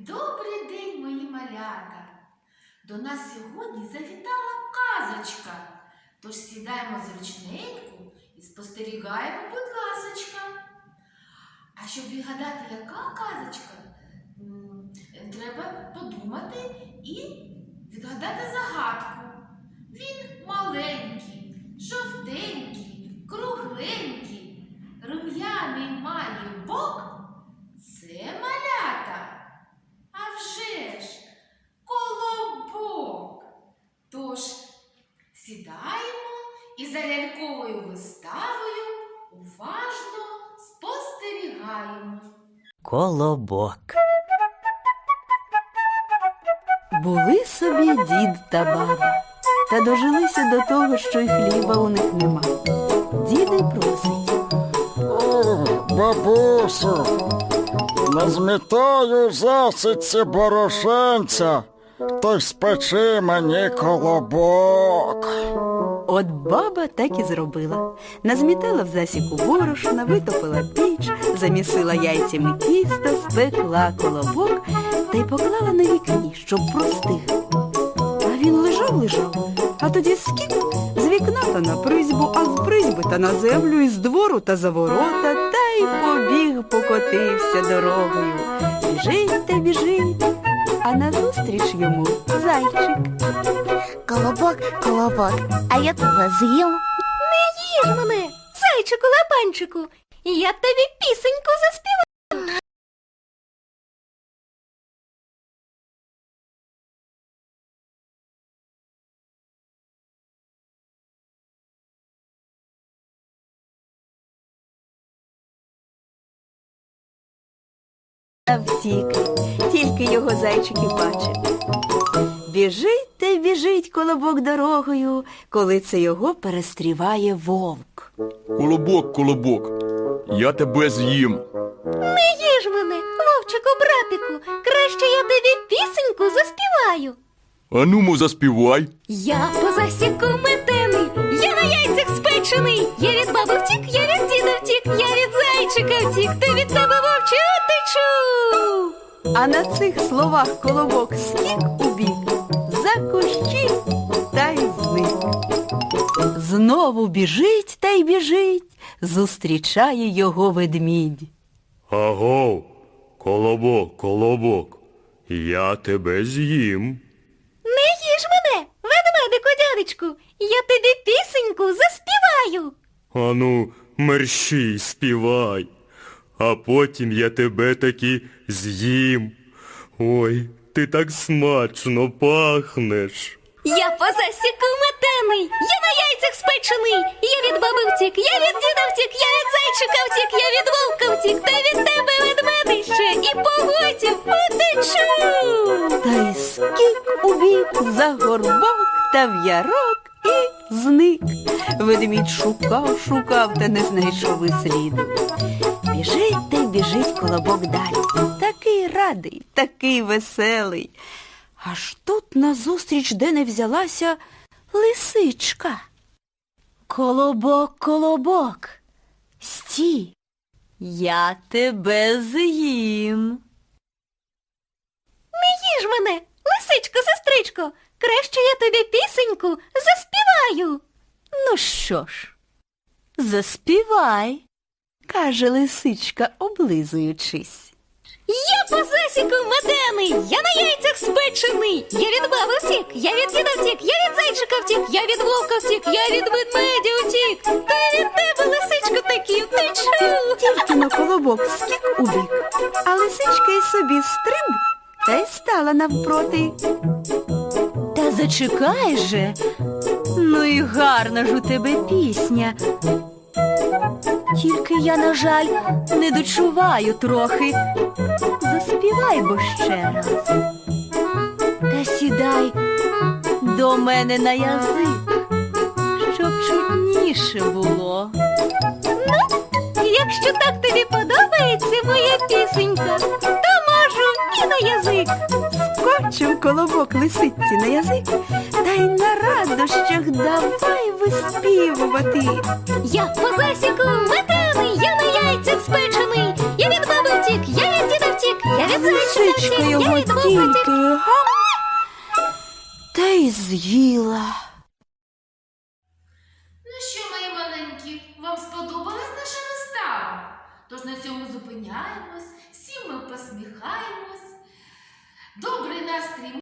Добрий день, мої малята! До нас сьогодні завітала казочка. Тож сідаємо зручненько і спостерігаємо, будь ласочка. А щоб відгадати, яка казочка, треба подумати і відгадати загадку. Він маленький, жовтенький, кругленький, рум'яний має бок. Це малята. А вже ж колобок. Тож сідаємо і за ляльковою виставою уважно спостерігаємо. Колобок. Були собі дід та баба, та дожилися до того, що й хліба у них нема. Дід і просить. О, бабусю, назмітаю засідці борошенця, то й спечи мені колобок. От баба так і зробила. Назмітала в засіку борошна, витопила піч, замісила яйцями тісто, спекла колобок та й поклала на вікні, щоб простиг. А він лежав, лежав, а тоді скік з вікна та на призьбу, а з призьби та на землю, і з двору та за ворота, та й побіг, покотився дорогою. Біжить та біжить, а назустріч йому зайчик. Колобок, колобок, а я тебе з'їм. Не їж мене, зайчику лапанчику, я тобі пісеньку заспіваю. А втік, тільки його зайчик і бачив. Біжить та й біжить колобок дорогою, коли це його перестріває вовк. Колобок, колобок, я тебе з'їм. Не їж мене, вовчику братику, краще я тобі пісеньку заспіваю. Анумо заспівай. Я по засіку метений, я на яйцях спечений. Я від баби втік, я від діда втік, я від зайчика втік, та від тебе вовче. А на цих словах колобок скік у бік, за кущі та й зник. Знову біжить та й біжить, зустрічає його ведмідь. Аго, колобок, колобок, я тебе з'їм. Не їж мене, ведмедику дядечку, я тобі пісеньку заспіваю. Ану, мерщій співай, а потім я тебе таки з'їм. Ой, ти так смачно пахнеш. Я по засіку метений, я на яйцях спечений, я від баби втік, я від діда втік, я від зайчика втік, я від вовка втік, та від тебе ведмедище і погодів утечу. Та й скік у бік за горбок та в ярок і зник. Ведмідь шукав, шукав та не знайшов і сліду. Біжить та й біжить колобок далі. Такий радий, такий веселий. Аж тут назустріч, де не взялася, лисичка. Колобок, колобок, стій, я тебе з'їм. Не їж мене, лисичко, сестричко, краще я тобі пісеньку заспіваю. Ну що ж, заспівай, каже лисичка, облизуючись. Я по засіку метений, я на яйцях спечений. Я від баби втік, я від діда втік, я від зайчика втік, я від вовка втік, я від ведмедя втік. Та від тебе, лисичко, такі втечу. Тільки на колобок скік у бік, а лисичка й собі стриб та й стала навпроти. Та зачекай же, ну і гарна ж у тебе пісня. Тільки я, на жаль, не дочуваю трохи. Заспівай бо ще раз. Та сідай до мене на язик, щоб чутніше було. Якщо так тобі подобається моя пісенька, то можу і на язик. Скочив колобок лисиці на язик, та й на радощах давай виспівувати. Я по засіку метений, я на яйцях спечений. Я від баби втік, я від діда втік, я від зайчика його втік, я від тільки втік. гам, та й з'їла. Ну що, мої маленькі, вам сподобалась наша вистава? Тож на цьому зупиняємось, всі ми посміхаємось. Добрий настрій